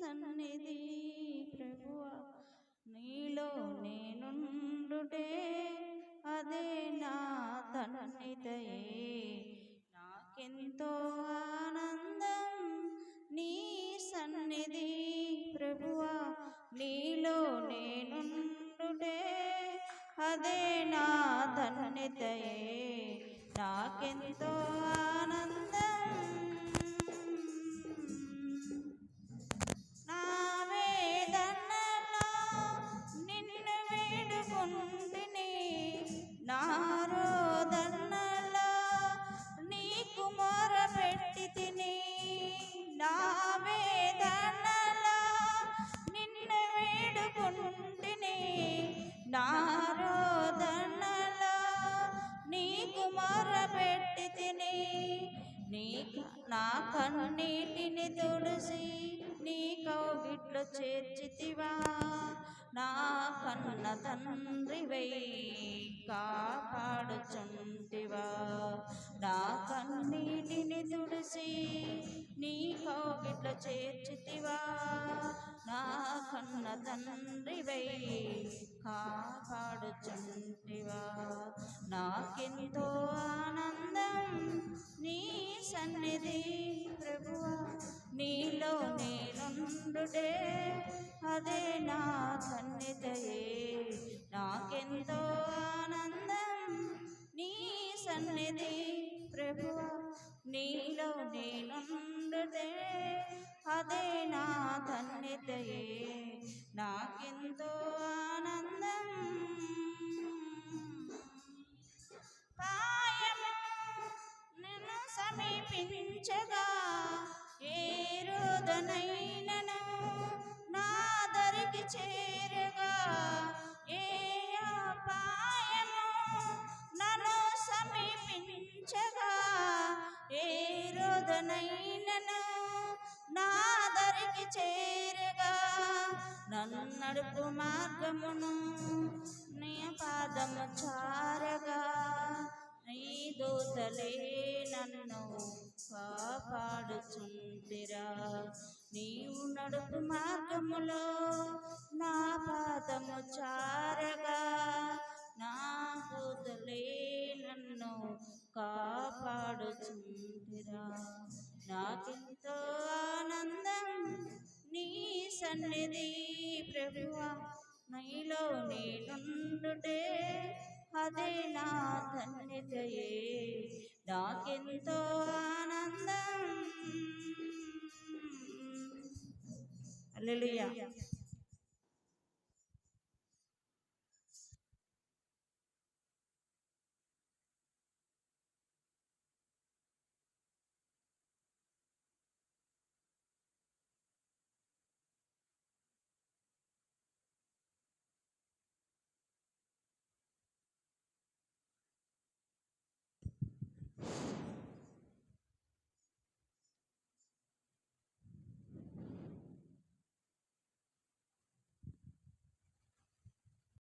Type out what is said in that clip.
సన్నిధి ప్రభువా. నీలో నేనుండుటే నా కన్నీటిని తుడిసి నీ కౌగిట్లో చేర్చితివా? నా కన్న తండ్రివై కాపాడుచుంటివా? నా కన్నీటిని తుడిసి నీ కౌగిట్లో చేర్చితివా? నా కన్న తండ్రివై కా సన్నిధి ప్రభువా నీలో నేనుండుడే అదే నా సన్నిధయే. నాకెంతో ఆనందం నీ సన్నిధి ప్రభువా నీలో నేనుండుడే అదే నా ధన్యతయే నాకెంతో సమీపించగా ఏ రోదనైనను నా దరికి చేరగా ఏ అపాయము నన్ను సమీపించగా ఏ రోదనైనను నా దరికి చేరగా నన్ను నడుపు మార్గమును నీ పాదము చారగా నీ దోతలే నీవు నడుపు మార్గములో నా పాదము చారగా నా దూతలే నన్ను కాపాడుచుంటిరా. నాకెంతో ఆనందం నీ సన్నిధి ప్రభువా. నీలో నేనుండుటే అదే నా ధన్యతయే. నాకెంతో ఆనందం